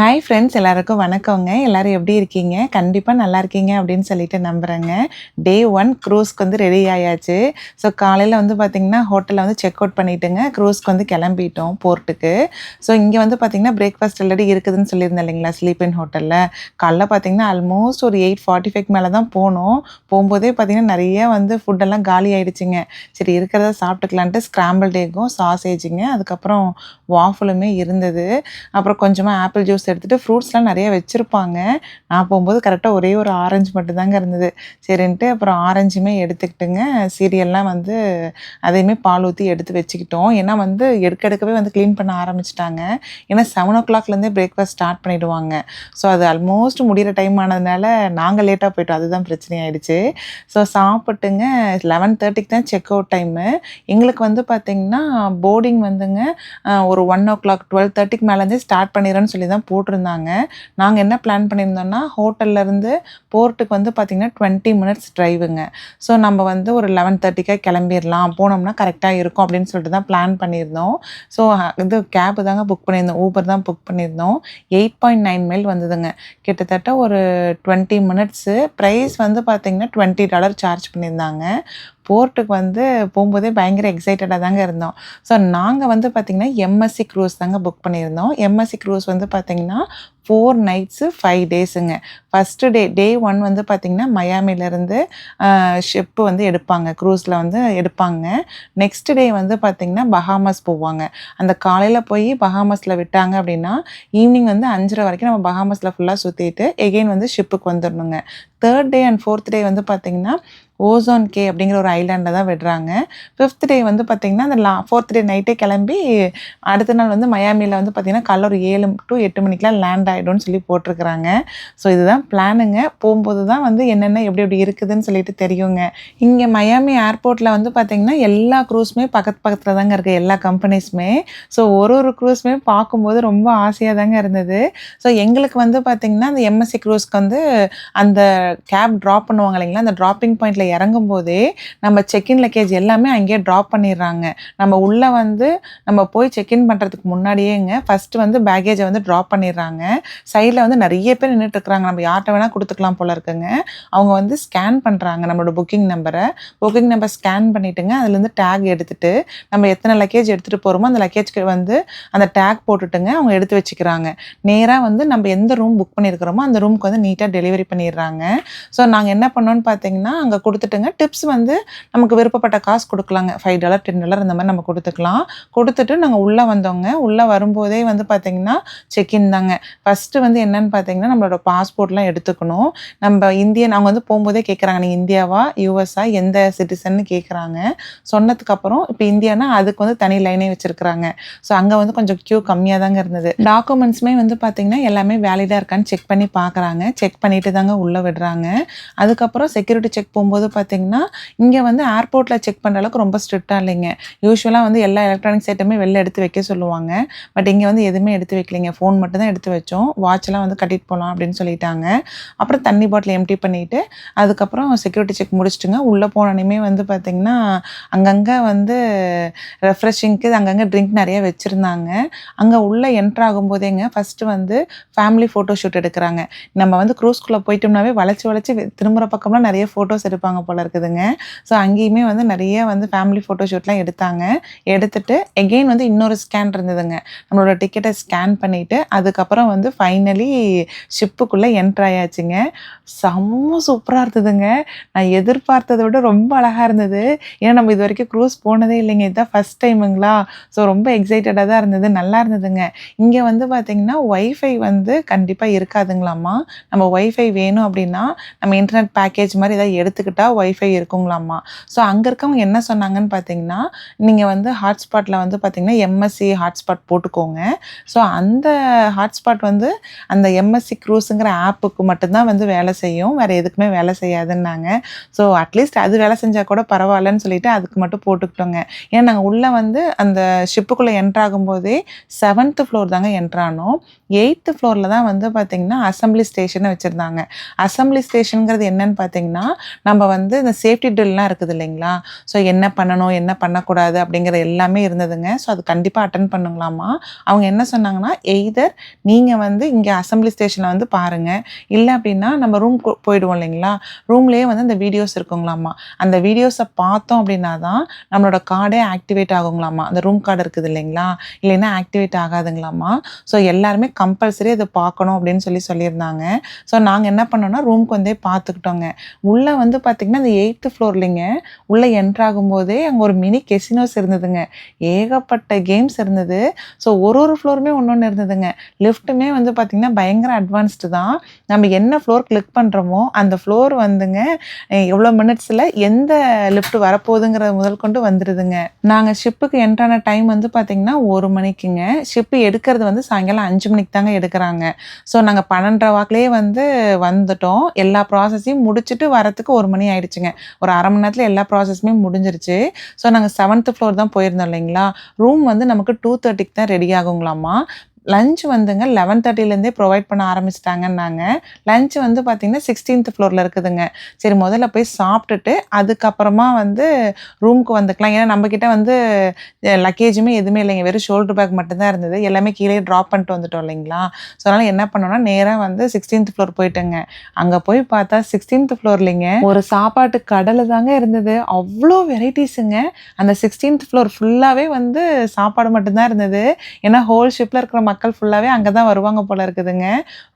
Hi friends எல்லாருக்கும் வணக்கங்க. எல்லோரும் எப்படி இருக்கீங்க? கண்டிப்பாக நல்லா இருக்கீங்க அப்படின்னு சொல்லிட்டு நம்புகிறேங்க டே ஒன் க்ரூஸ்க்கு வந்து ரெடி ஆயாச்சு. ஸோ காலையில் வந்து பார்த்திங்கன்னா ஹோட்டலில் வந்து செக் அவுட் பண்ணிட்டுங்க க்ரூஸ்க்கு வந்து கிளம்பிட்டோம் போர்ட்டுக்கு ஸோ இங்கே வந்து பார்த்திங்கன்னா பிரேக்ஃபாஸ்ட் ஆல்ரெடி இருக்குதுன்னு சொல்லியிருந்தேன் இல்லைங்களா ஸ்லீப் ஹோட்டலில் காலைல பார்த்திங்கன்னா ஆல்மோஸ்ட் ஒரு எயிட் ஃபார்ட்டி ஃபைவ் மேலே தான் போனோம். போகும்போதே பார்த்திங்கன்னா நிறைய வந்து ஃபுட்டெல்லாம் காலி ஆகிடுச்சிங்க சரி இருக்கிறத சாப்பிட்டுக்கலான்ட்டு ஸ்க்ராம்பிள் டேக்கும் சாசேஜுங்க அதுக்கப்புறம் வாஃபலுமே இருந்தது. அப்புறம் கொஞ்சமாக ஆப்பிள் ஜூஸ் எடுத்துகிட்டு ஃப்ரூட்ஸ்லாம் நிறைய வச்சுருப்பாங்க. நான் போகும்போது கரெக்டாக ஒரே ஒரு ஆரஞ்சு மட்டும்தாங்க இருந்தது. சரின்ட்டு அப்புறம் ஆரஞ்சுமே எடுத்துக்கிட்டுங்க. சீரியல்லாம் வந்து அதையுமே பால் ஊற்றி எடுத்து வச்சுக்கிட்டோம். ஏன்னா வந்து எடுக்க எடுக்கவே வந்து க்ளீன் பண்ண ஆரம்பிச்சிட்டாங்க. ஏன்னா செவன் ஓ கிளாக்லேருந்தே பிரேக்ஃபாஸ்ட் ஸ்டார்ட் பண்ணிவிடுவாங்க ஸோ அது ஆல்மோஸ்ட் முடிகிற டைம் ஆனதுனால நாங்கள் லேட்டாக போயிட்டோம். அதுதான் பிரச்சனை ஆயிடுச்சு ஸோ சாப்பிட்டுங்க லெவன் தேர்ட்டிக்கு தான் செக் அவுட் டைமு எங்களுக்கு வந்து பார்த்திங்கன்னா போர்டிங் வந்துங்க ஒரு ஒன் ஓ கிளாக் டுவெல் தேர்ட்டிக்கு மேலேருந்தே ஸ்டார்ட் பண்ணிடுறேன்னு சொல்லி தான் போட்டிருந்தாங்க. நாங்கள் என்ன பிளான் பண்ணியிருந்தோம்னா ஹோட்டல்லேருந்து போர்ட்டுக்கு வந்து பார்த்திங்கன்னா டுவெண்ட்டி மினிட்ஸ் டிரைவுங்க ஸோ நம்ம வந்து ஒரு லெவன் தேர்ட்டிக்காக கிளம்பிடலாம் போனோம்னா கரெக்டாக இருக்கும் அப்படின்னு சொல்லிட்டு தான் பிளான் பண்ணியிருந்தோம். ஸோ இது கேபு தாங்க புக் பண்ணியிருந்தோம். ஊபர் தான் புக் பண்ணியிருந்தோம். எயிட் பாயிண்ட் நைன் மைல் வந்ததுங்க. கிட்டத்தட்ட ஒரு டுவெண்ட்டி மினிட்ஸு ப்ரைஸ் வந்து பார்த்திங்கன்னா டுவெண்ட்டி டாலர் சார்ஜ் பண்ணியிருந்தாங்க. போர்ட்டுக்கு வந்து போகும்போதே பயங்கர எக்ஸைட்டடாக தாங்க இருந்தோம். ஸோ நாங்கள் வந்து பார்த்திங்கன்னா எம்எஸ்சி க்ரூஸ் தாங்க புக் பண்ணியிருந்தோம். எம்எஸ்சி க்ரூஸ் வந்து பார்த்திங்கன்னா ஃபோர் நைட்ஸு ஃபைவ் டேஸுங்க ஃபஸ்ட்டு டே டே ஒன் வந்து பார்த்திங்கன்னா மயாமிலேருந்து ஷிப்பு வந்து எடுப்பாங்க. க்ரூஸில் வந்து எடுப்பாங்க. நெக்ஸ்ட் டே வந்து பார்த்திங்கன்னா பஹாமஸ் போவாங்க. அந்த காலையில் போய் பஹாமஸில் விட்டாங்க அப்படின்னா ஈவினிங் வந்து அஞ்சரை வரைக்கும் நம்ம பஹாமஸில் ஃபுல்லாக சுற்றிட்டு எகெயின் வந்து ஷிப்புக்கு வந்துடணுங்க third day and fourth day வந்து பார்த்திங்கன்னா ஓசோன் கே அப்படிங்கிற ஒரு ஐலாண்டில் தான் விடுறாங்க. ஃபிஃப்த் டே வந்து பார்த்திங்கன்னா அந்த லா ஃபோர்த் டே நைட்டே கிளம்பி அடுத்த நாள் வந்து மயாமியில் வந்து பார்த்திங்கன்னா காலைல ஒரு ஏழு டு எட்டு மணிக்கெலாம் லேண்ட் ஆகிடும்னு சொல்லி போட்டிருக்கிறாங்க. ஸோ இதுதான் பிளானுங்க போகும்போது தான் வந்து என்னென்ன எப்படி எப்படி இருக்குதுன்னு சொல்லிட்டு தெரியுங்க. இங்கே மயாமி ஏர்போர்ட்டில் வந்து பார்த்திங்கன்னா எல்லா க்ரூஸுமே பக்கத்து பக்கத்தில் தாங்க இருக்குது எல்லா கம்பெனிஸுமே ஸோ ஒரு ஒரு க்ரூஸுமே பார்க்கும்போது ரொம்ப ஆசையாக தாங்க இருந்தது. ஸோ எங்களுக்கு வந்து பார்த்திங்கன்னா அந்த எம்எஸ்சி க்ரூஸ்க்கு வந்து அந்த கேப் ட்ராப் பண்ணுவாங்க இல்லைங்களா? அந்த ட்ராப்பிங் பாயிண்டில் இறங்கும் போதே நம்ம செக்இன் லக்கேஜ் எல்லாமே அங்கேயே ட்ராப் பண்ணிடுறாங்க. நம்ம உள்ளே வந்து நம்ம போய் செக்இன் பண்ணுறதுக்கு முன்னாடியேங்க ஃபஸ்ட்டு வந்து பேக்கேஜை வந்து ட்ராப் பண்ணிடுறாங்க. சைடில் வந்து நிறைய பேர் நின்றுட்டு இருக்கிறாங்க நம்ம யார்கிட்ட வேணால் கொடுத்துக்கலாம் போல இருக்குங்க. அவங்க வந்து ஸ்கேன் பண்ணுறாங்க நம்மளோட புக்கிங் நம்பரை புக்கிங் நம்பர் ஸ்கேன் பண்ணிவிட்டுங்க அதுலேருந்து டேக் எடுத்துட்டு நம்ம எத்தனை லக்கேஜ் எடுத்துகிட்டு போகிறோமோ அந்த லக்கேஜ்க்கு வந்து அந்த டேக் போட்டுட்டுங்க அவங்க எடுத்து வச்சுக்கிறாங்க. நேராக வந்து நம்ம எந்த ரூம் புக் பண்ணியிருக்கிறோமோ அந்த ரூமுக்கு வந்து நீட்டாக டெலிவரி பண்ணிடுறாங்க. ஸோ நாங்கள் என்ன பண்ணோன்னு பார்த்தீங்கன்னா அங்கே கொடுத்துட்டுங்க டிப்ஸ் வந்து நமக்கு விருப்பப்பட்ட காசு கொடுக்கலாங்க. ஃபைவ் டாலர் டென் டாலர் இந்த மாதிரி நம்ம கொடுத்துக்கலாம். கொடுத்துட்டு நாங்கள் உள்ளே வந்தோங்க. உள்ளே வரும்போதே வந்து பார்த்தீங்கன்னா செக்இன் தாங்க. ஃபஸ்ட்டு வந்து என்னன்னு பார்த்தீங்கன்னா நம்மளோட பாஸ்போர்ட்லாம் எடுத்துக்கணும். நம்ம இந்தியன் அவங்க வந்து போகும்போதே கேட்குறாங்க நீ இந்தியாவா யூஎஸ்ஆ எந்த சிட்டிசன்னு கேட்குறாங்க சொன்னதுக்கப்புறம் இப்போ இந்தியானா அதுக்கு வந்து தனி லைனே வச்சுருக்குறாங்க. ஸோ அங்கே வந்து கொஞ்சம் க்யூ கம்மியாக தாங்க இருந்தது. டாக்குமெண்ட்ஸுமே வந்து பார்த்திங்கன்னா எல்லாமே வேலிடாக இருக்கான்னு செக் பண்ணி பார்க்குறாங்க செக் பண்ணிட்டு தாங்க உள்ளே விடுறாங்க. அதுக்கப்புறம் செக்யூரிட்டி செக் போகும்போது பார்த்திங்கன்னா இங்கே வந்து ஏர்போர்ட்டில் செக் பண்ணுற அளவுக்கு ரொம்ப ஸ்ட்ரிக்டாக இல்லைங்க. யூஸ்வலாக வந்து எல்லா எலக்ட்ரானிக்ஸ் ஐட்டமே வெளில எடுத்து வைக்க சொல்லுவாங்க. பட் இங்கே வந்து எதுவுமே எடுத்து வைக்கலைங்க. ஃபோன் மட்டும் தான் எடுத்து வச்சோம். வாட்ச்லாம் வந்து கட்டிட்டு போகலாம் அப்படின்னு சொல்லிட்டாங்க. அப்புறம் தண்ணி பாட்டில் எம்டி பண்ணிவிட்டு அதுக்கப்புறம் செக்யூரிட்டி செக் முடிச்சுட்டுங்க. உள்ளே போனோடனே வந்து பார்த்திங்கன்னா அங்கங்கே வந்து ரெஃப்ரெஷிங்க்கு அங்கங்கே ட்ரிங்க் நிறைய வச்சுருந்தாங்க. அங்கே உள்ளே என்ட்ரு ஆகும்போதேங்க ஃபஸ்ட்டு வந்து ஃபேமிலி ஃபோட்டோ ஷூட் எடுக்கிறாங்க. நம்ம வந்து க்ரூஸ்குள்ளே போயிட்டோம்னாவே வளைச்சி வளைச்சி திரும்புகிற பக்கம்லாம் நிறைய ஃபோட்டோஸ் எடுப்பாங்க போல இருக்குதுங்க. ஸோ அங்கேயுமே வந்து நிறைய வந்து ஃபேமிலி ஃபோட்டோ ஷூட்லாம் எடுத்தாங்க. எடுத்துட்டு எகெயின் வந்து இன்னொரு ஸ்கேன் இருந்ததுங்க. நம்மளோட டிக்கெட்டை ஸ்கேன் பண்ணிவிட்டு அதுக்கப்புறம் வந்து ஃபைனலி ஷிப்புக்குள்ளே என்ட்ரு ஆயாச்சுங்க. செம்ம சூப்பராக இருந்ததுங்க. நான் எதிர்பார்த்ததை விட ரொம்ப அழகாக இருந்தது. ஏன்னா நம்ம இது வரைக்கும் க்ரூஸ் போனதே இல்லைங்க. இதுதான் ஃபஸ்ட் டைமுங்களா ஸோ ரொம்ப எக்ஸைட்டடாக தான் இருந்தது. நல்லா இருந்ததுங்க. இங்கே வந்து பார்த்திங்கன்னா ஒய்ஃபை வந்து கண்டிப்பாக இருக்காதுங்களாம்மா. நம்ம ஒய்ஃபை வேணும் அப்படின்னா நம்ம இன்டர்நெட் பேக்கேஜ் மாதிரி ஏதாவது எடுத்துக்கிட்டால் ஒய்ஃபை இருக்குங்களாம்மா. ஸோ அங்கே இருக்கவங்க என்ன சொன்னாங்கன்னு பார்த்தீங்கன்னா நீங்கள் வந்து ஹாட்ஸ்பாட்டில் வந்து பார்த்தீங்கன்னா எம்எஸ்சி ஹாட்ஸ்பாட் போட்டுக்கோங்க. ஸோ அந்த ஹாட்ஸ்பாட் வந்து வந்து அந்த எம்எஸ்சி க்ரூஸுங்கிற ஆப்புக்கு மட்டும்தான் வந்து வேலை செய்யும். வேறு எதுக்குமே வேலை செய்யாதுன்னாங்க. ஸோ அட்லீஸ்ட் அது வேலை செஞ்சால் கூட பரவாயில்லன்னு சொல்லிட்டு அதுக்கு மட்டும் போட்டுக்கிட்டோங்க. ஏன்னா நாங்கள் உள்ளே வந்து அந்த ஷிப்புக்குள்ளே என்ட்ராகும் போதே செவன்த்து ஃப்ளோர் தாங்க என்ட்ரானோம் எயித்து ஃப்ளோரில் தான் வந்து பார்த்திங்கன்னா அசம்பிளி ஸ்டேஷனை வச்சுருந்தாங்க. அசம்பிளி ஸ்டேஷனுங்கிறது என்னன்னு பார்த்தீங்கன்னா நம்ம வந்து இந்த சேஃப்டி ட்ரில்லாம் இருக்குது இல்லைங்களா? ஸோ என்ன பண்ணணும் என்ன பண்ணக்கூடாது அப்படிங்கிற எல்லாமே இருந்ததுங்க. ஸோ அது கண்டிப்பாக அட்டன் பண்ணுங்களாமா அவங்க என்ன சொன்னாங்கன்னா எய்தர் நீங்கள் வந்து வந்து இங்கே அசம்பிளி ஸ்டேஷனில் வந்து பாருங்கள் இல்லை அப்படின்னா நம்ம ரூம் போயிடுவோம் இல்லைங்களா? ரூம்லேயே வந்து அந்த வீடியோஸ் இருக்குங்களாம்மா அந்த வீடியோஸை பார்த்தோம் அப்படின்னா தான் நம்மளோட கார்டே ஆக்டிவேட் ஆகுங்களாமா? அந்த ரூம் கார்டு இருக்குது இல்லைங்களா? இல்லைன்னா ஆக்டிவேட் ஆகாதுங்களாமா? ஸோ எல்லாருமே கம்பல்சரி அதை பார்க்கணும் அப்படின்னு சொல்லி சொல்லியிருந்தாங்க. ஸோ நாங்கள் என்ன பண்ணோம்னா ரூம்க்கு வந்தே பார்த்துக்கிட்டோங்க. உள்ளே வந்து பார்த்திங்கன்னா அந்த எயித்து ஃப்ளோர்லிங்க உள்ளே என்ட்ரு ஆகும்போதே அங்கே ஒரு மினி கெசினோஸ் இருந்ததுங்க. ஏகப்பட்ட கேம்ஸ் இருந்தது. ஸோ ஒரு ஒரு ஃப்ளோருமே ஒன்று ஒன்று இருந்ததுங்க. லிஃப்ட்டுமே வந்து பார்த்திங்கன்னா பயங்கர அட்வான்ஸ்டு தான். நம்ம என்ன ஃப்ளோர் கிளிக் பண்ணுறோமோ அந்த ஃப்ளோர் வந்துங்க எவ்வளோ மினிட்ஸில் எந்த லிஃப்ட் வரப்போகுதுங்கிறத முதல் கொண்டு வந்துடுதுங்க நாங்கள் ஷிப்புக்கு என்ட்ரான டைம் வந்து பார்த்திங்கன்னா ஒரு மணிக்குங்க. ஷிப்பு எடுக்கிறது வந்து சாயங்காலம் அஞ்சு மணிக்கு தாங்க எடுக்கிறாங்க. ஸோ நாங்கள் பன்னெண்டரை வாக்கிலே வந்து வந்துட்டோம். எல்லா ப்ராசஸையும் முடிச்சுட்டு வரத்துக்கு ஒரு மணி ஆயிடுச்சுங்க. ஒரு அரை மணி நேரத்தில் எல்லா ப்ராசஸுமே முடிஞ்சிருச்சு. ஸோ நாங்கள் செவன்த் ஃப்ளோர் தான் போயிருந்தோம் இல்லைங்களா? ரூம் வந்து நமக்கு டூ தேர்ட்டிக்கு தான் ரெடி ஆகுங்களாமா லஞ்ச் வந்துங்க லெவன் தேர்ட்டிலேருந்தே ப்ரொவைட் பண்ண ஆரம்பிச்சிட்டாங்கன்னாங்க. லஞ்ச் வந்து பார்த்திங்கன்னா சிக்ஸ்டீன்த் ஃப்ளோரில் இருக்குதுங்க. சரி முதல்ல போய் சாப்பிட்டுட்டு அதுக்கப்புறமா வந்து ரூமுக்கு வந்துக்கலாம். ஏன்னா நம்மக்கிட்ட வந்து லக்கேஜுமே எதுவுமே இல்லைங்க. வெறும் ஷோல்டர் பேக் மட்டும்தான் இருந்தது. எல்லாமே கீழே ட்ராப் பண்ணிட்டு வந்துட்டோம் இல்லைங்களா? ஸோ அதனால் என்ன பண்ணோன்னா நேராக வந்து சிக்ஸ்டீன்த் ஃப்ளோர் போயிட்டேங்க. அங்கே போய் பார்த்தா சிக்ஸ்டீன்த் ஃப்ளோர்லிங்க ஒரு சாப்பாட்டு கடலை தாங்க இருந்தது. அவ்வளோ வெரைட்டிஸுங்க அந்த சிக்ஸ்டீன்த் ஃப்ளோர் ஃபுல்லாகவே வந்து சாப்பாடு மட்டும்தான் இருந்தது. ஏன்னா ஹோல் ஷிப்பில் இருக்கிற மக்கள் ஃபுல்லாகவே அங்கே தான் வருவாங்க போல இருக்குதுங்க.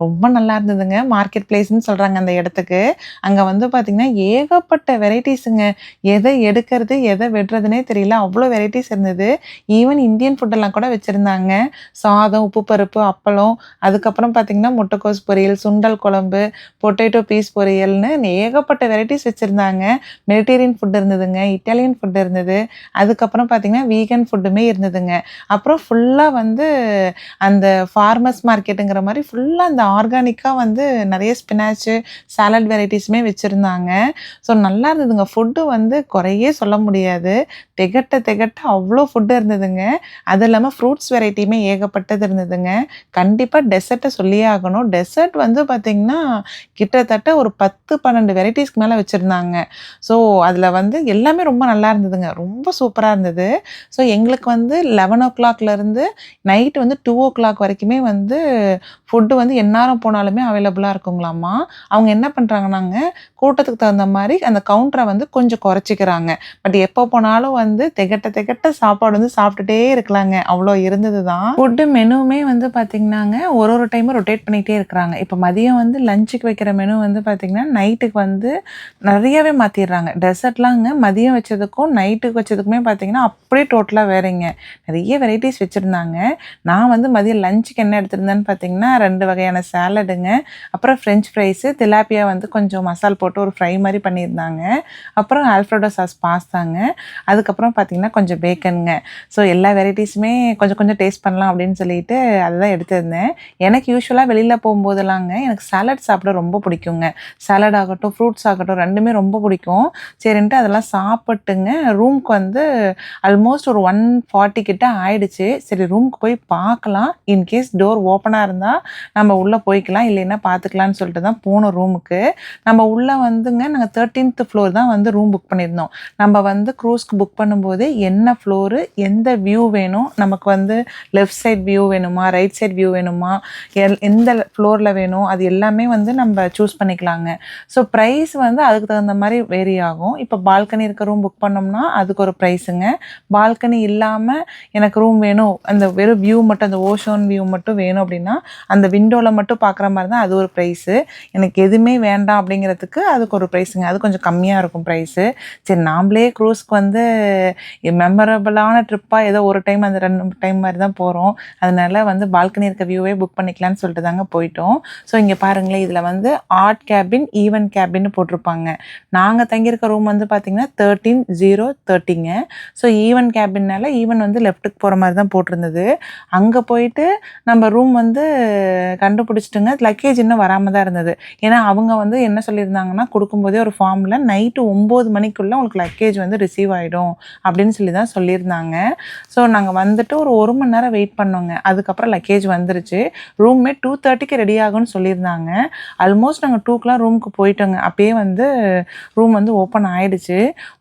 ரொம்ப நல்லா இருந்ததுங்க. மார்க்கெட் பிளேஸ்ன்னு சொல்கிறாங்க அந்த இடத்துக்கு. அங்கே வந்து பார்த்திங்கன்னா ஏகப்பட்ட வெரைட்டிஸுங்க எதை எடுக்கிறது எதை விடுறதுனே தெரியல. அவ்வளோ வெரைட்டிஸ் இருந்தது. ஈவன் இந்தியன் ஃபுட்டெல்லாம் கூட வச்சுருந்தாங்க. சாதம் உப்பு பருப்பு அப்பளம். அதுக்கப்புறம் பார்த்திங்கன்னா முட்டைக்கோஸ் பொரியல் சுண்டல் குழம்பு பொட்டேட்டோ பீஸ் பொரியல்னு ஏகப்பட்ட வெரைட்டிஸ் வச்சுருந்தாங்க. மெடிடேரியன் ஃபுட் இருந்ததுங்க. இட்டாலியன் ஃபுட் இருந்தது. அதுக்கப்புறம் பார்த்திங்கன்னா வீகன் ஃபுட்டுமே இருந்ததுங்க. அப்புறம் ஃபுல்லாக வந்து அந்த ஃபார்மர்ஸ் மார்க்கெட்டுங்கிற மாதிரி ஃபுல்லாக அந்த ஆர்கானிக்காக வந்து நிறைய ஸ்பினாச்சு சாலட் வெரைட்டிஸுமே வச்சுருந்தாங்க. ஸோ நல்லா இருந்ததுங்க. ஃபுட்டு வந்து குறையே சொல்ல முடியாது. திகட்ட திகட்ட அவ்வளோ ஃபுட்டு இருந்ததுங்க. அது இல்லாமல் ஃப்ரூட்ஸ் வெரைட்டியுமே ஏகப்பட்டது இருந்ததுங்க. கண்டிப்பாக டெசர்ட்டை சொல்லியே ஆகணும். டெசர்ட் வந்து பார்த்திங்கன்னா கிட்டத்தட்ட ஒரு பத்து பன்னெண்டு வெரைட்டிஸ்க்கு மேலே வச்சுருந்தாங்க. ஸோ அதில் வந்து எல்லாமே ரொம்ப நல்லா இருந்ததுங்க. ரொம்ப சூப்பராக இருந்தது. ஸோ எங்களுக்கு வந்து லெவன் ஓ கிளாக்லேருந்து நைட்டு வந்து டூ ஓ கிளாக் வரைக்குமே வந்து ஃபுட்டு வந்து எந்நேரம் போனாலுமே அவைலபிளாக இருக்குங்களாம்மா. அவங்க என்ன பண்ணுறாங்கன்னாங்க கூட்டத்துக்கு தகுந்த மாதிரி அந்த கவுண்டரை வந்து கொஞ்சம் குறைச்சிக்கிறாங்க. பட் எப்போ போனாலும் வந்து திகட்ட திகட்ட சாப்பாடு வந்து சாப்பிட்டுட்டே இருக்கலாங்க. அவ்வளோ இருந்தது தான் ஃபுட்டு மெனுவுமே வந்து பார்த்திங்கன்னாங்க ஒரு ஒரு டைமும் ரொட்டேட் பண்ணிகிட்டே இருக்கிறாங்க. இப்போ மதியம் வந்து லஞ்சுக்கு வைக்கிற மெனு வந்து பார்த்திங்கன்னா நைட்டுக்கு வந்து நிறையவே மாற்றிடுறாங்க டெசர்ட்லாங்க மதியம் வச்சதுக்கும் நைட்டுக்கு வச்சதுக்குமே பார்த்திங்கன்னா அப்படியே டோட்டலாக வேறுங்க. நிறைய வெரைட்டிஸ் வச்சுருந்தாங்க. நான் வந்து மதியம் லஞ்சுக்கு என்ன எடுத்திருந்தேன்னு பார்த்தீங்கன்னா ரெண்டு வகையான சாலடுங்க. அப்புறம் ஃப்ரெஞ்ச் ஃப்ரைஸு திலாப்பியா வந்து கொஞ்சம் மசால் போட்டு ஒரு ஃப்ரை மாதிரி பண்ணியிருந்தாங்க. அப்புறம் ஆல்ஃப்ரோடோ சாஸ் பாஸ்தாங்க. அதுக்கப்புறம் பார்த்தீங்கன்னா கொஞ்சம் பேக்கனுங்க ஸோ எல்லா வெரைட்டிஸுமே கொஞ்சம் கொஞ்சம் டேஸ்ட் பண்ணலாம் அப்படின்னு சொல்லிட்டு அதை தான் எடுத்திருந்தேன். எனக்கு யூஸ்வலாக வெளியில் போகும்போதெல்லாங்க எனக்கு சாலட் சாப்பிட ரொம்ப பிடிக்குங்க. சாலட் ஆகட்டும் ஃப்ரூட்ஸ் ஆகட்டும் ரெண்டுமே ரொம்ப பிடிக்கும். சரின்ட்டு அதெல்லாம் சாப்பிட்டுங்க. ரூம்க்கு வந்து ஆல்மோஸ்ட் ஒரு ஒன் ஃபார்ட்டி கிட்ட ஆயிடுச்சு. சரி ரூம்க்கு போய் பார்க்கலாம். இன்கேஸ் டோர் ஓப்பனாக இருந்தால் நம்ம உள்ளே போய்க்கலாம் இல்லைன்னா பார்த்துக்கலான்னு சொல்லிட்டு தான் போனோம் ரூமுக்கு நம்ம உள்ளே வந்துங்க நாங்கள் தேர்ட்டீன்த் ஃப்ளோர் தான் வந்து ரூம் புக் பண்ணியிருந்தோம். நம்ம வந்து க்ரூஸ்க்கு புக் பண்ணும்போது என்ன ஃப்ளோரு எந்த வியூ வேணும் நமக்கு வந்து லெஃப்ட் சைட் வியூ வேணுமா ரைட் சைட் வியூ வேணுமா எல் எந்த ஃப்ளோரில் வேணும் அது எல்லாமே வந்து நம்ம சூஸ் பண்ணிக்கலாங்க. ஸோ ப்ரைஸ் வந்து அதுக்கு தகுந்த மாதிரி வேரி ஆகும். இப்போ பால்கனி இருக்க ரூம் புக் பண்ணோம்னா அதுக்கு ஒரு ப்ரைஸுங்க பால்கனி இல்லாமல் எனக்கு ரூம் வேணும் அந்த வெறும் வியூ மட்டும் அந்த ஓஷன் வியூ மட்டும் வேணும் அப்படின்னா அந்த விண்டோவில் மட்டும் பார்க்குற மாதிரி தான் அது ஒரு ப்ரைஸு எனக்கு எதுவுமே வேண்டாம் அப்படிங்கிறதுக்கு அதுக்கு ஒரு ப்ரைஸுங்க அது கொஞ்சம் கம்மியாக இருக்கும் ப்ரைஸு சரி நாம்ளே க்ரூஸ்க்கு வந்து மெமரபிளான ட்ரிப்பாக ஏதோ ஒரு டைம் அந்த ரெண்டு டைம் மாதிரி தான் போகிறோம் அதனால வந்து பால்கனி இருக்க வியூவே புக் பண்ணிக்கலாம்னு சொல்லிட்டு தாங்க போயிட்டோம். ஸோ இங்கே பாருங்களேன் இதில் வந்து ஆர்ட் கேபின் ஈவன் கேபின்னு போட்டிருப்பாங்க. நாங்கள் தங்கியிருக்க ரூம் வந்து பார்த்திங்கன்னா தேர்ட்டீன் ஜீரோ தேர்ட்டிங்க ஸோ ஈவன் கேபின்னால ஈவன் வந்து லெஃப்ட்டுக்கு போகிற மாதிரி தான் போட்டிருந்தது. அங்கே போயிட்டு நம்ம ரூம் வந்து கண்டுபிடிச்சிட்டுங்க. லக்கேஜ் இன்னும் வராமல் தான் இருந்தது. ஏன்னா அவங்க வந்து என்ன சொல்லியிருந்தாங்கன்னா கொடுக்கும்போதே ஒரு ஃபார்மில் நைட்டு ஒம்பது மணிக்குள்ளே உங்களுக்கு லக்கேஜ் வந்து ரிசீவ் ஆகிடும் அப்படின்னு சொல்லி தான் சொல்லியிருந்தாங்க. ஸோ நாங்கள் வந்துட்டு ஒரு ஒரு மணி நேரம் வெயிட் பண்ணோங்க. அதுக்கப்புறம் லக்கேஜ் வந்துருச்சு. ரூம்மே டூ தேர்ட்டிக்கு ரெடி ஆகும்னு சொல்லியிருந்தாங்க. ஆல்மோஸ்ட் நாங்கள் டூக்கெலாம் ரூமுக்கு போயிட்டோங்க. அப்போயே வந்து ரூம் வந்து ஓப்பன் ஆகிடுச்சு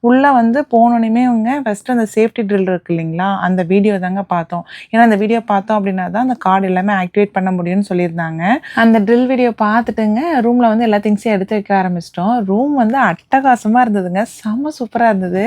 உள்ளே வந்து போனோன்னே அவங்க ஃபஸ்ட்டு அந்த சேஃப்டி ட்ரில் இருக்கு இல்லைங்களா? அந்த வீடியோ தாங்க பார்த்தோம். ஏன்னா அந்த வீடியோ பார்த்தோம் அப்படின்னா பண்ணினா தான் அந்த கார்டு எல்லாமே ஆக்டிவேட் பண்ண முடியும்னு சொல்லியிருந்தாங்க. அந்த ட்ரில் வீடியோ பார்த்துட்டுங்க ரூமில் வந்து எல்லா திங்ஸையும் எடுத்து வைக்க ஆரம்பிச்சிட்டோம். ரூம் வந்து அட்டகாசமாக இருந்ததுங்க. செம்ம சூப்பராக இருந்தது.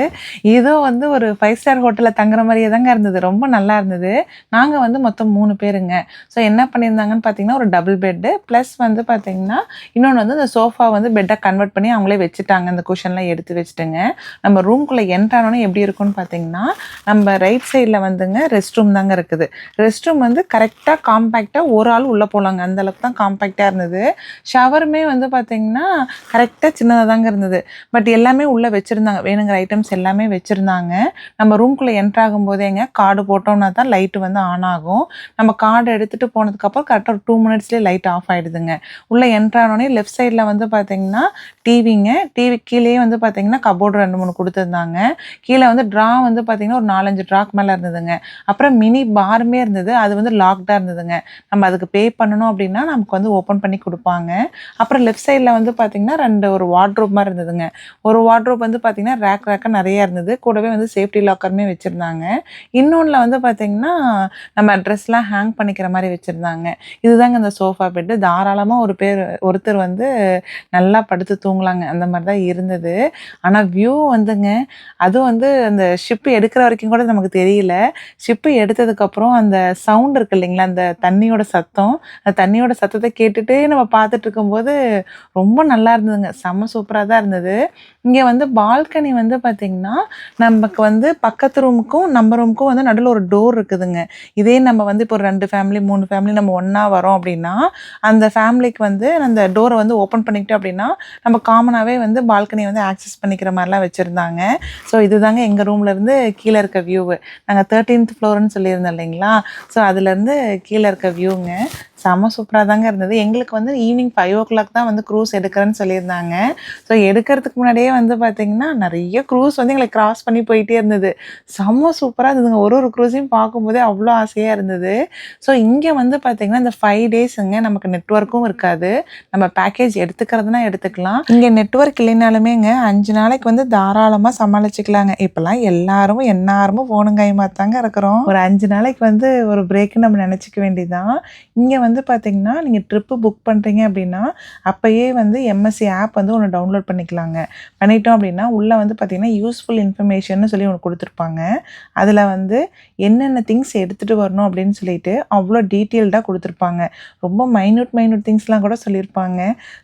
ஏதோ வந்து ஒரு ஃபைவ் ஸ்டார் ஹோட்டலில் தங்குற மாதிரியே தாங்க இருந்தது. ரொம்ப நல்லா இருந்தது. நாங்கள் வந்து மொத்தம் மூணு பேருங்க. ஸோ என்ன பண்ணியிருந்தாங்கன்னு பார்த்தீங்கன்னா ஒரு டபுள் பெட்டு ப்ளஸ் வந்து பார்த்தீங்கன்னா இன்னொன்று வந்து இந்த சோஃபா வந்து பெட்டை கன்வெர்ட் பண்ணி அவங்களே வச்சுட்டாங்க. அந்த குஷன்லாம் எடுத்து வச்சுட்டுங்க. நம்ம ரூம்குள்ளே என்ட்ரானோன்னு எப்படி இருக்கும்னு பார்த்தீங்கன்னா நம்ம ரைட் சைடில் வந்துங்க ரெஸ்ட் ரூம் தாங்க இருக்குது. ரெஸ்ட் ரூம் வந்து கரெக்டாக காம்பேக்டாக ஒரு ஆள் உள்ளே போகலாங்க அந்த அளவுக்கு தான் காம்பேக்டாக இருந்தது. ஷவருமே வந்து பார்த்திங்கன்னா கரெக்டாக சின்னதாக தாங்க இருந்தது. பட் எல்லாமே உள்ளே வச்சுருந்தாங்க. வேணுங்கிற ஐட்டம்ஸ் எல்லாமே வச்சுருந்தாங்க. நம்ம ரூம்குள்ளே என்ட்ரு போதேங்க கார்டு போட்டோம்னா தான் லைட்டு வந்து ஆன் ஆகும். நம்ம கார்டு எடுத்துகிட்டு போனதுக்கப்புறம் கரெக்டாக ஒரு டூ மினிட்ஸ்லேயே லைட் ஆஃப் ஆகிடுதுங்க உள்ளே என்ட்ரானோடனே லெஃப்ட் சைடில் வந்து பார்த்தீங்கன்னா டிவிங்க டிவி கீழேயே வந்து பார்த்தீங்கன்னா கபோர்டு ரெண்டு மூணு கொடுத்துருந்தாங்க. கீழே வந்து ட்ரா வந்து பார்த்திங்கன்னா ஒரு நாலஞ்சு ட்ராக் மேலே இருந்ததுங்க. அப்புறம் மினி பாருமே இருந்தது. அது வந்து லாக்டாக இருந்ததுங்க. நம்ம அதுக்கு பே பண்ணணும் அப்படின்னா நமக்கு வந்து ஓப்பன் பண்ணி கொடுப்பாங்க. அப்புறம் லெஃப்ட் சைடில் வந்து பார்த்திங்கன்னா ரெண்டு ஒரு வார்ட்ரோப் மாதிரி இருந்ததுங்க. ஒரு வார்ட்ரோப் வந்து பார்த்திங்கன்னா ரேக் ரேக்காக நிறையா இருந்தது. கூடவே வந்து சேஃப்டி லாக்கருமே வச்சுருந்தாங்க. இன்னொன்றில் வந்து பார்த்தீங்கன்னா நம்ம ட்ரெஸ்லாம் ஹேங் பண்ணிக்கிற மாதிரி வச்சுருந்தாங்க. இதுதாங்க இந்த சோஃபா பெட்டு தாராளமாக ஒரு பேர் ஒருத்தர் வந்து நல்லா படுத்து தூங்கலாங்க. அந்த மாதிரி தான் இருந்தது. ஆனால் வியூ வந்துங்க அதுவும் வந்து அந்த ஷிப்பு எடுக்கிற வரைக்கும் கூட நமக்கு தெரியல. ஷிப்பு எடுத்ததுக்கப்புறம் அந்த சவுண்ட் இருக்கு இல்லைங்களா அந்த தண்ணியோட சத்தம். அந்த தண்ணியோட சத்தத்தை கேட்டுட்டு நம்ம பார்த்துட்டு இருக்கும்போது ரொம்ப நல்லா இருந்ததுங்க. செம்ம சூப்பராக தான் இருந்தது. இங்கே வந்து பால்கனி வந்து பார்த்திங்கன்னா நமக்கு வந்து பக்கத்து ரூமுக்கும் நம்ம ரூமுக்கும் வந்து நடுவில் ஒரு டோர் இருக்குதுங்க. இதே நம்ம வந்து இப்போ ஒரு ரெண்டு ஃபேமிலி மூணு ஃபேமிலி நம்ம ஒன்றா வரோம் அப்படின்னா அந்த ஃபேமிலிக்கு வந்து அந்த டோரை வந்து ஓப்பன் பண்ணிக்கிட்டோம் அப்படின்னா நம்ம காமனாகவே வந்து பால்கனியை வந்து ஆக்சஸ் பண்ணிக்கிற மாதிரிலாம் வச்சுருந்தாங்க. ஸோ இதுதாங்க எங்கள் ரூம்லேருந்து கீழே இருக்க வியூவு நாங்கள் தேர்ட்டீன்த் ஃப்ளோர்னு சொல்லியிருந்தோம் இல்லைங்களா? ஸோ அதில் அதுலேருந்து கீழே இருக்க வியூங்க செம்ம சூப்பராக தாங்க இருந்தது. எங்களுக்கு வந்து ஈவினிங் ஃபைவ் ஓ கிளாக் தான் வந்து க்ரூஸ் எடுக்கிறேன்னு சொல்லியிருந்தாங்க. ஸோ எடுக்கிறதுக்கு முன்னாடியே வந்து பார்த்திங்கன்னா நிறைய க்ரூஸ் வந்து எங்களை கிராஸ் பண்ணி போயிட்டே இருந்தது. செம்ம சூப்பராக இருந்ததுங்க. ஒரு ஒரு க்ரூஸையும் பார்க்கும்போதே அவ்வளோ ஆசையாக இருந்தது. ஸோ இங்கே வந்து பார்த்திங்கன்னா இந்த ஃபைவ் டேஸுங்க நமக்கு நெட்ஒர்க்கும் இருக்காது. நம்ம பேக்கேஜ் எடுத்துக்கிறதுனா எடுத்துக்கலாம். இங்கே நெட்ஒர்க் இல்லைனாலுமேங்க அஞ்சு நாளைக்கு வந்து தாராளமாக சமாளிச்சுக்கலாங்க. இப்போல்லாம் எல்லாரும் எந்நேரமும் ஃபோனுங்காயமாக தாங்க இருக்கிறோம். ஒரு அஞ்சு நாளைக்கு வந்து ஒரு பிரேக்கு நம்ம நினச்சிக்க வேண்டியதான் இங்கே வந்து வந்து பார்த்தீங்கன்னா நீங்கள் ட்ரிப்பு புக் பண்ணுறீங்க அப்படின்னா அப்போயே வந்து எம்எஸ்சி ஆப் வந்து ஒன்று டவுன்லோட் பண்ணிக்கலாங்க. பண்ணிட்டோம் அப்படின்னா உள்ளே வந்து பார்த்திங்கன்னா யூஸ்ஃபுல் இன்ஃபர்மேஷன் சொல்லி ஒன்று கொடுத்துருப்பாங்க. அதில் வந்து என்னென்ன திங்ஸ் எடுத்துகிட்டு வரணும் அப்படின்னு சொல்லிட்டு அவ்வளோ டீட்டெயில்டாக கொடுத்துருப்பாங்க. ரொம்ப மைன்யூட் மைன்யூட் திங்ஸ்லாம் கூட சொல்லியிருப்பாங்க.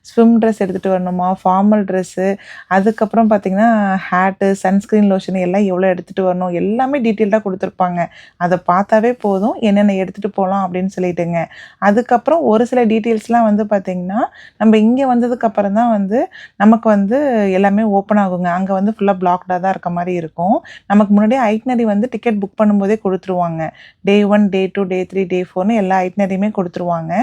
ஸ்விம் ட்ரெஸ் எடுத்துகிட்டு வரணுமா? ஃபார்மல் ட்ரெஸ்ஸு அதுக்கப்புறம் பார்த்திங்கன்னா ஹேட்டு சன்ஸ்க்ரீன் லோஷன் எல்லாம் எவ்வளோ எடுத்துகிட்டு வரணும்? எல்லாமே டீட்டெயில்டாக கொடுத்துருப்பாங்க. அதை பார்த்தாவே போதும். என்னென்ன எடுத்துகிட்டு போகலாம் அப்படின்னு சொல்லிட்டுங்க. அதுக்கப்புறம் ஒரு சில டீட்டெயில்ஸ்லாம் வந்து பார்த்திங்கன்னா நம்ம இங்கே வந்ததுக்கப்புறம் தான் வந்து நமக்கு வந்து எல்லாமே ஓப்பன் ஆகுங்க. அங்கே வந்து ஃபுல்லாக பிளாக்டாக தான் இருக்க மாதிரி இருக்கும். நமக்கு முன்னாடியே ஐட்னரி வந்து டிக்கெட் புக் பண்ணும்போதே கொடுத்துருவாங்க. Day one day two day three day ஃபோர்னு எல்லா ஐட்னரியுமே கொடுத்துருவாங்க.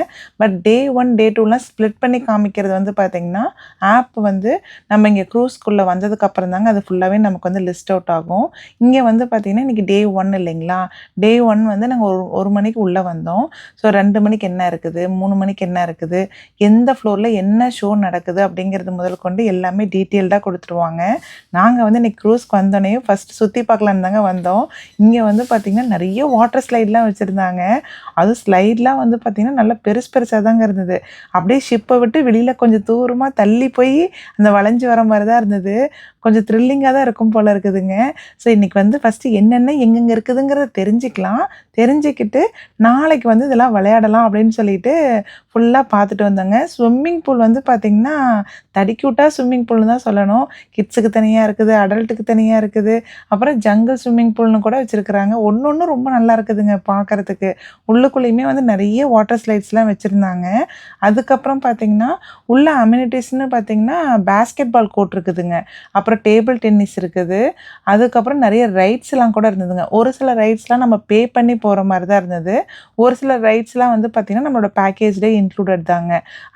பட் டே ஒன் டே டூலாம் ஸ்ப்ளிட் பண்ணி காமிக்கிறது வந்து பார்த்திங்கன்னா ஆப் வந்து நம்ம இங்கே க்ரூஸ்குள்ளே வந்ததுக்கப்புறம் தாங்க அது ஃபுல்லாகவே நமக்கு வந்து லிஸ்ட் அவுட் ஆகும். இங்கே வந்து பார்த்திங்கன்னா இன்றைக்கி டே ஒன் இல்லைங்களா? டே ஒன் வந்து நாங்கள் ஒரு ஒரு மணிக்கு உள்ளே வந்தோம். ஸோ ரெண்டு மணிக்கு என்ன என்ன இருக்குது? மூணு மணிக்கு என்ன இருக்குது? எந்த ஃப்ளோரில் என்ன ஷோ நடக்குது? அப்படிங்கிறது முதல் கொண்டு எல்லாமே டீட்டெயில்டாக கொடுத்துருவாங்க. நாங்கள் வந்து இன்னைக்கு க்ரூஸ்க்கு வந்தோடனே ஃபஸ்ட்டு சுற்றி பார்க்கலான்னு தாங்க வந்தோம். இங்கே வந்து பார்த்திங்கன்னா நிறைய வாட்டர் ஸ்லைட்லாம் வச்சுருந்தாங்க. அதுவும் ஸ்லைட்லாம் வந்து பார்த்திங்கன்னா நல்லா பெருசு பெருசாக தாங்க இருந்தது. அப்படியே ஷிப்பை விட்டு வெளியில் கொஞ்சம் தூரமாக தள்ளி போய் அந்த வளைஞ்சு வர மாதிரி தான் இருந்தது. கொஞ்சம் த்ரில்லிங்காக தான் இருக்கும் போல் இருக்குதுங்க. ஸோ இன்றைக்கி வந்து ஃபஸ்ட்டு என்னென்ன எங்கெங்கே இருக்குதுங்கிறத தெரிஞ்சுக்கலாம். தெரிஞ்சுக்கிட்டு நாளைக்கு வந்து இதெல்லாம் விளையாடலாம் அப்படின்னு சொல்லிட்டு ஃபுல்லாக பார்த்துட்டு வந்தோங்க. ஸ்விம்மிங் பூல் வந்து பார்த்திங்கன்னா தடிக்யூட்டாக ஸ்விம்மிங் பூல்னு தான் சொல்லணும். கிட்ஸுக்கு தனியாக இருக்குது அடல்ட்டுக்கு தனியாக இருக்குது. அப்புறம் ஜங்கிள் ஸ்விம்மிங் பூல்னு கூட வச்சுருக்குறாங்க. ஒன்று ஒன்று ரொம்ப நல்லா இருக்குதுங்க பார்க்குறதுக்கு உள்ளுக்குள்ளேயுமே வந்து நிறைய வாட்டர் ஸ்லைட்ஸ்லாம் வச்சுருந்தாங்க. அதுக்கப்புறம் பார்த்திங்கன்னா உள்ள அம்யூனிட்டிஸ்னு பார்த்திங்கன்னா பேஸ்கெட் பால் கோர்ட் இருக்குதுங்க. அப்புறம் டேபிள் டென்னிஸ் இருக்குது. அதுக்கப்புறம் நிறைய ரைட்ஸ்லாம் கூட இருந்ததுங்க. ஒரு சில ரைட்ஸ்லாம் நம்ம பே பண்ணி போகிற மாதிரி தான் இருந்தது. ஒரு சில ரைட்ஸ்லாம் வந்து பார்த்திங்கன்னா நம்மளோட பேக்கேஜ்லேயே இன்க்ளூடட் தாங்க.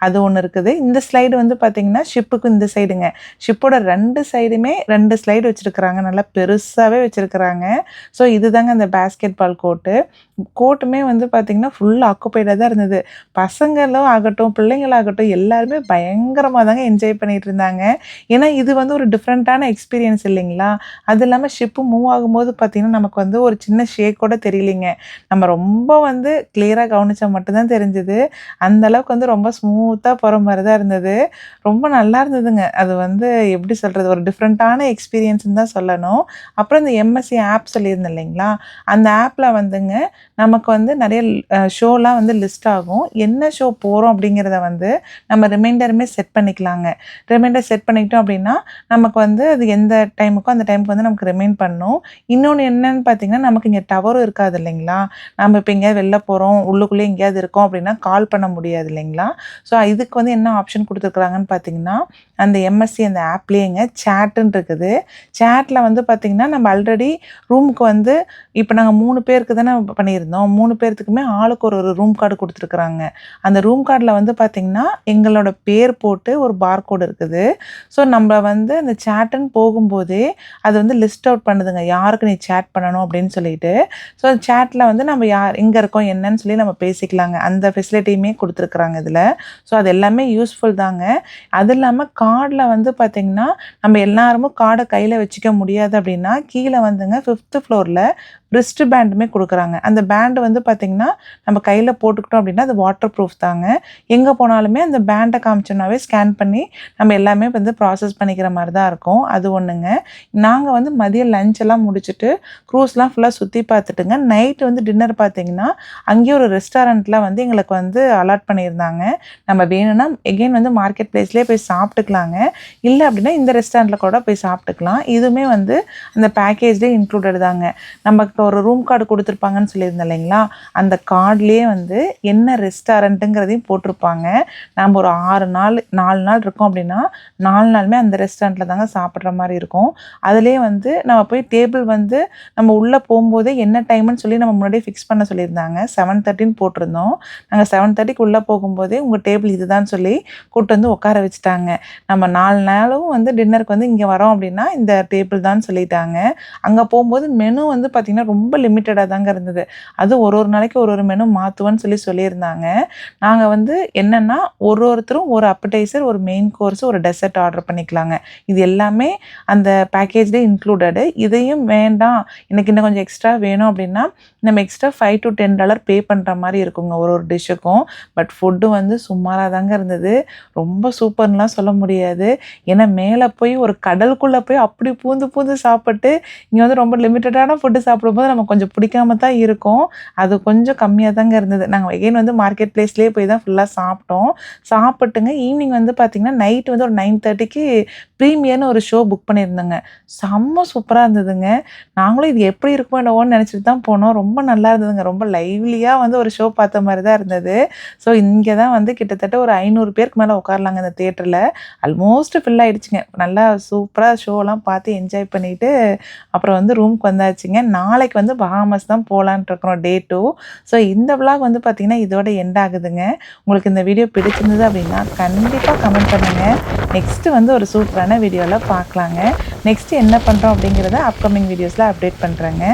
அது ஒன்று இருக்குது. இந்த ஸ்லைடு வந்து பார்த்தீங்கன்னா ஷிப்புக்கு இந்த சைடுங்க ஷிப்போட ரெண்டு சைடுமே ரெண்டு ஸ்லைடு வச்சுருக்குறாங்க. நல்லா பெருசாகவே வச்சுருக்குறாங்க. ஸோ இதுதாங்க அந்த பேஸ்கெட் பால் கோட்டு கோர்ட்டுமே வந்து பார்த்திங்கன்னா ஃபுல் ஆக்குப்பைடாக தான் இருந்தது. பசங்களும் ஆகட்டும் பிள்ளைங்களாகட்டும் எல்லாருமே பயங்கரமாக தாங்க என்ஜாய் பண்ணிகிட்டு இருந்தாங்க. ஏன்னா இது வந்து ஒரு டிஃப்ரெண்ட்டான எக்ஸ்பீரியன்ஸ் இல்லைங்களா? அது இல்லாமல் ஷிப்பு மூவ் ஆகும்போது பார்த்திங்கன்னா நமக்கு வந்து ஒரு சின்ன ஷேக் கூட தெரியலிங்க. நம்ம ரொம்ப வந்து கிளியராக கவனிச்சா மட்டும்தான் தெரிஞ்சுது. அந்த அளவுக்கு வந்து ரொம்ப ஸ்மூத்தாக போகிற மாதிரி தான் இருந்தது. ரொம்ப நல்லா இருந்ததுங்க. அது வந்து எப்படி சொல்கிறது ஒரு டிஃப்ரெண்ட்டான எக்ஸ்பீரியன்ஸ்னு தான் சொல்லணும். அப்புறம் இந்த எம்எஸ்சி ஆப் சொல்லியிருந்தேன் இல்லைங்களா? அந்த ஆப்பில் வந்துங்க நமக்கு வந்து நிறைய ஷோலாம் வந்து லிஸ்ட் ஆகும். என்ன ஷோ போகிறோம் அப்படிங்கிறத வந்து நம்ம ரிமைண்டருமே செட் பண்ணிக்கலாங்க. ரிமைண்டர் செட் பண்ணிக்கிட்டோம் அப்படின்னா நமக்கு வந்து அது எந்த டைமுக்கோ அந்த டைமுக்கு வந்து நமக்கு ரிமைண்ட் பண்ணும். இன்னொன்று என்னன்னு பார்த்தீங்கன்னா நமக்கு இங்கே டவரும் இருக்காது இல்லைங்களா? நம்ம இப்போ எங்கேயாவது வெளில போகிறோம் உள்ளுக்குள்ளே எங்கேயாவது இருக்கோம் அப்படின்னா கால் பண்ண முடியாது இல்லைங்களா? ஸோ இதுக்கு வந்து என்ன ஆப்ஷன் கொடுத்துருக்குறாங்கன்னு பார்த்தீங்கன்னா அந்த எம்எஸ்சி அந்த ஆப்லேயேங்க சேட்டுன்னு இருக்குது. சேட்டில் வந்து பார்த்திங்கன்னா நம்ம ஆல்ரெடி ரூமுக்கு வந்து இப்போ நாங்கள் மூணு பேருக்கு தானே பண்ணியிருந்தோம் மூணு பேர்த்துக்குமே ஆளுக்கு ஒரு ஒரு ரூம் கார்டு கொடுத்துருக்குறாங்க. அந்த ரூம் கார்டில் வந்து பார்த்திங்கன்னா எங்களோட பேர் போட்டு ஒரு பார்கோடு இருக்குது. ஸோ நம்ம வந்து அந்த சேட்டுன்னு போகும்போதே அது வந்து லிஸ்ட் அவுட் பண்ணுதுங்க. யாருக்கு நீ சேட் பண்ணணும் அப்படின்னு சொல்லிட்டு. ஸோ சேட்டில் வந்து நம்ம யார் எங்கே இருக்கோம் என்னன்னு சொல்லி நம்ம பேசிக்கலாங்க. அந்த ஃபெசிலிட்டியுமே கொடுத்துருக்குறாங்க இதில். ஸோ அது எல்லாமே யூஸ்ஃபுல் தாங்க. அது இல்லாமல் கார்டில் வந்து பார்த்திங்கன்னா நம்ம எல்லாருமே கார்டை கையில் வச்சுக்க முடியாது அப்படின்னா கீழே வந்துங்க ஃபிஃப்த்து ஃப்ளோரில் ரிஸ்ட் பேண்டுமே கொடுக்குறாங்க. அந்த பேண்டு வந்து பார்த்திங்கன்னா நம்ம கையில் போட்டுக்கிட்டோம் அப்படின்னா அது வாட்டர் ப்ரூஃப் தாங்க. எங்கே போனாலுமே அந்த பேண்டை காமிச்சோம்னாவே ஸ்கேன் பண்ணி நம்ம எல்லாமே வந்து ப்ராசஸ் பண்ணிக்கிற மாதிரி தான் இருக்கும். அது ஒன்றுங்க நாங்கள் வந்து மதியம் லஞ்ச் எல்லாம் முடிச்சுட்டு க்ரூஸ்லாம் ஃபுல்லாக சுற்றி பார்த்துட்டுங்க நைட்டு வந்து டின்னர் பார்த்தீங்கன்னா அங்கேயே ஒரு ரெஸ்டாரண்ட்டில் வந்து எங்களுக்கு வந்து அலாட் பண்ணியிருந்தாங்க. நம்ம வேணும்னா எகெயின் வந்து மார்க்கெட் பிளேஸ்லேயே போய் சாப்பிட்டுக்கலாங்க. இல்லை அப்படின்னா இந்த ரெஸ்டாரண்ட்டில் கூட போய் சாப்பிட்டுக்கலாம். இதுவுமே வந்து அந்த பேக்கேஜ்லேயே இன்க்ளூடட் தாங்க. நமக்கு ஒரு ரூம் கார்டு கொடுத்துருப்பாங்கன்னு சொல்லியிருந்தேன் இல்லைங்களா? அந்த கார்ட்லேயே வந்து என்ன ரெஸ்டாரண்ட்டுங்கிறதையும் போட்டிருப்பாங்க. நம்ம ஒரு ஆறு நாள் நாலு நாள் இருக்கோம் அப்படின்னா நாலு நாளுமே அந்த ரெஸ்டாரண்ட்டில் தாங்க சாப்பிட்ற மாதிரி இருக்கும். அதுலேயே வந்து நம்ம போய் டேபிள் வந்து நம்ம உள்ளே போகும்போதே என்ன டைம்னு சொல்லி நம்ம முன்னாடியே ஃபிக்ஸ் பண்ண சொல்லியிருந்தாங்க. செவன் தேர்ட்டின்னு போட்டிருந்தோம். நாங்கள் செவன் தேர்ட்டிக்கு உள்ளே போகும்போதே உங்கள் டேபிள் இதுதான் சொல்லி கூப்பிட்டு வந்து உட்கார வச்சுட்டாங்க. நம்ம நாலு நாளும் வந்து டின்னருக்கு வந்து இங்கே வரோம் அப்படின்னா இந்த டேபிள் தான் சொல்லிட்டாங்க. அங்கே போகும்போது மெனு வந்து பார்த்திங்கன்னா ரொம்ப லிமிட்டடாக தாங்க இருந்தது. அது ஒரு ஒரு நாளைக்கு ஒரு ஒரு மெனு மாற்றுவேன்னு சொல்லி சொல்லியிருந்தாங்க. நாங்கள் வந்து என்னென்னா ஒரு ஒருத்தரும் ஒரு அப்படைசர் ஒரு மெயின் கோர்ஸ் ஒரு டெசர்ட் ஆர்டர் பண்ணிக்கலாங்க. இது எல்லாமே அந்த பேக்கேஜ்லேயே இன்க்ளூடடு இதையும் வேண்டாம். எனக்கு இன்னும் கொஞ்சம் எக்ஸ்ட்ரா வேணும் அப்படின்னா நம்ம extra five to ten dollar pay பண்ணுற மாதிரி இருக்குங்க ஒரு ஒரு டிஷ்ஷுக்கும் பட் ஃபுட்டு வந்து சுமாராக தாங்க இருந்தது. ரொம்ப சூப்பர்லாம் சொல்ல முடியாது. ஏன்னா மேலே போய் ஒரு கடலுக்குள்ளே போய் அப்படி பூந்து பூந்து சாப்பிட்டு இங்கே வந்து ரொம்ப லிமிட்டடான ஃபுட்டு போது நமக்கு கொஞ்சம் பிடிக்காம தான் இருக்கும். அது கொஞ்சம் கம்மியாக தாங்க இருந்தது. நாங்கள் எகைன் வந்து மார்க்கெட் பிளேஸ்லேயே போய் தான் ஃபுல்லாக சாப்பிட்டோம். சாப்பிட்டுங்க ஈவினிங் வந்து பார்த்திங்கன்னா நைட் வந்து ஒரு நைன் தேர்ட்டிக்கு ப்ரீமியர்னு ஒரு ஷோ புக் பண்ணியிருந்தோங்க. செம்ம சூப்பராக இருந்ததுங்க. நாங்களும் இது எப்படி இருக்குமோ என்னவோன்னு நினச்சிட்டு தான் போனோம். ரொம்ப நல்லா இருந்ததுங்க. ரொம்ப லைவ்லியாக வந்து ஒரு ஷோ பார்த்த மாதிரி தான் இருந்தது. ஸோ இங்கே தான் வந்து கிட்டத்தட்ட ஒரு ஐநூறு பேருக்கு மேலே உட்காரலாங்க இந்த தேட்டரில் ஆல்மோஸ்ட் ஃபில் ஆகிடுச்சிங்க நல்லா சூப்பராக ஷோலாம் பார்த்து என்ஜாய் பண்ணிவிட்டு அப்புறம் வந்து ரூமுக்கு வந்தாச்சுங்க. நாளைக்கு வந்து பஹாமஸ் தான் போகலான்ட்டு இருக்கிறோம் டே டூ ஸோ இந்த விளாக் வந்து பார்த்திங்கன்னா இதோட எண்ட் ஆகுதுங்க. உங்களுக்கு இந்த வீடியோ பிடிச்சிருந்தது அப்படின்னா கண்டிப்பாக கமெண்ட் பண்ணுங்கள் நெக்ஸ்ட்டு வந்து ஒரு சூப்பரான வீடியோவில் பார்க்கலாங்க நெக்ஸ்ட்டு என்ன பண்ணுறோம் அப்படிங்கிறத அப்கமிங் வீடியோஸில் அப்டேட் பண்ணுறேங்க